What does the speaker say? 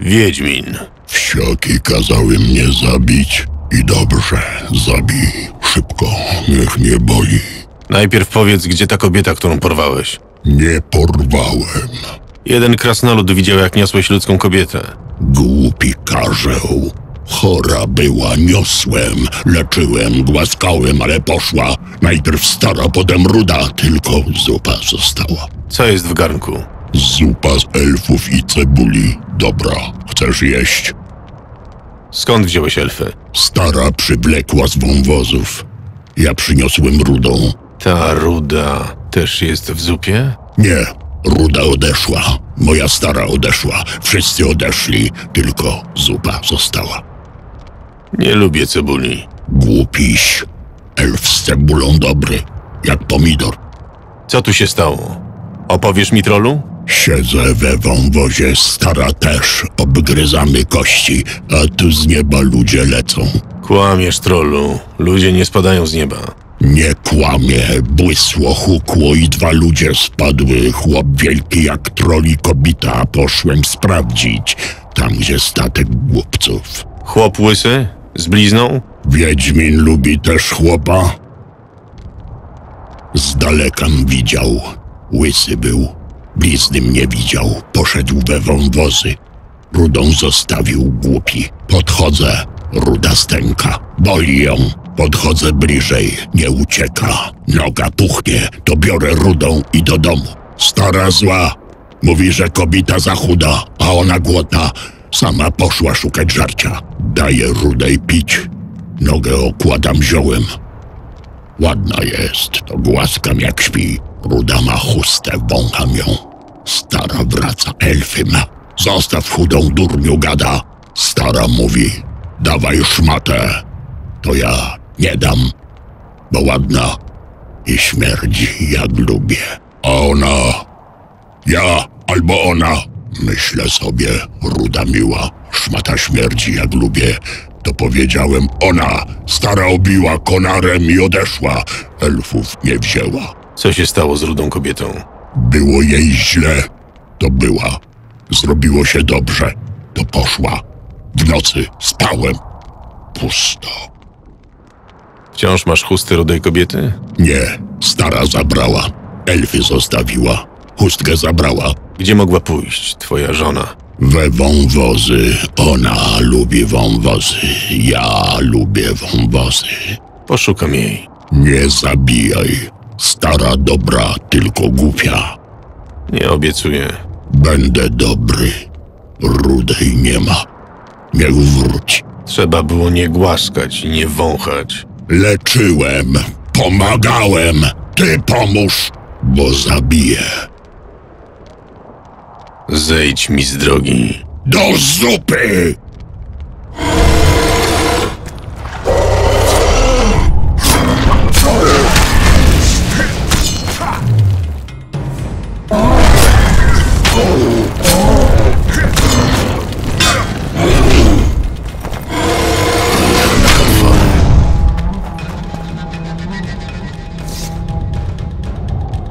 Wiedźmin. Wsioki kazały mnie zabić. I dobrze, zabij. Szybko, niech mnie boli. Najpierw powiedz, gdzie ta kobieta, którą porwałeś. Nie porwałem. Jeden krasnolud widział, jak niosłeś ludzką kobietę. Głupi karzeł. Chora była, niosłem, leczyłem, głaskałem, ale poszła. Najpierw stara, potem ruda, tylko zupa została. Co jest w garnku? Zupa z elfów i cebuli. Dobra, chcesz jeść? Skąd wziąłeś elfy? Stara przywlekła z wąwozów. Ja przyniosłem rudą. Ta ruda też jest w zupie? Nie, ruda odeszła. Moja stara odeszła. Wszyscy odeszli, tylko zupa została. Nie lubię cebuli. Głupiś. Elf z cebulą dobry, jak pomidor. Co tu się stało? Opowiesz mi, trolu? Siedzę we wąwozie, stara też. Obgryzamy kości, a tu z nieba ludzie lecą. Kłamiesz, trollu. Ludzie nie spadają z nieba. Nie kłamie, błysło, hukło i dwa ludzie spadły. Chłop wielki jak troli kobita. Poszłem sprawdzić, tam gdzie statek głupców. Chłop łysy? Z blizną? Wiedźmin lubi też chłopa? Z dalekam widział. Łysy był. Blizny mnie widział. Poszedł we wąwozy. Rudą zostawił głupi. Podchodzę. Ruda stęka. Boli ją. Podchodzę bliżej. Nie ucieka. Noga puchnie. To biorę rudą i do domu. Stara zła. Mówi, że kobita za chuda, a ona głodna. Sama poszła szukać żarcia. Daję rudej pić. Nogę okładam ziołem. Ładna jest, to głaskam jak śpi. Ruda ma chustę, wącham ją. Stara wraca, elfy ma. Zostaw chudą durniu gada. Stara mówi, dawaj szmatę. To ja nie dam, bo ładna i śmierdzi jak lubię. A ona, ja albo ona. Myślę sobie, ruda miła, szmata śmierdzi jak lubię. To powiedziałem ona, stara obiła konarem i odeszła. Elfów nie wzięła. Co się stało z rudą kobietą? Było jej źle, to była. Zrobiło się dobrze, to poszła. W nocy spałem. Pusto. Wciąż masz chusty rudej kobiety? Nie, stara zabrała. Elfy zostawiła. Chustkę zabrała. Gdzie mogła pójść twoja żona? We wąwozy. Ona lubi wąwozy. Ja lubię wąwozy. Poszukam jej. Nie zabijaj. Stara dobra, tylko głupia. Nie obiecuję. Będę dobry. Rudej nie ma. Niech wróci. Trzeba było nie głaskać i nie wąchać. Leczyłem, pomagałem. Ty pomóż, bo zabiję. Zejdź mi z drogi. Do zupy!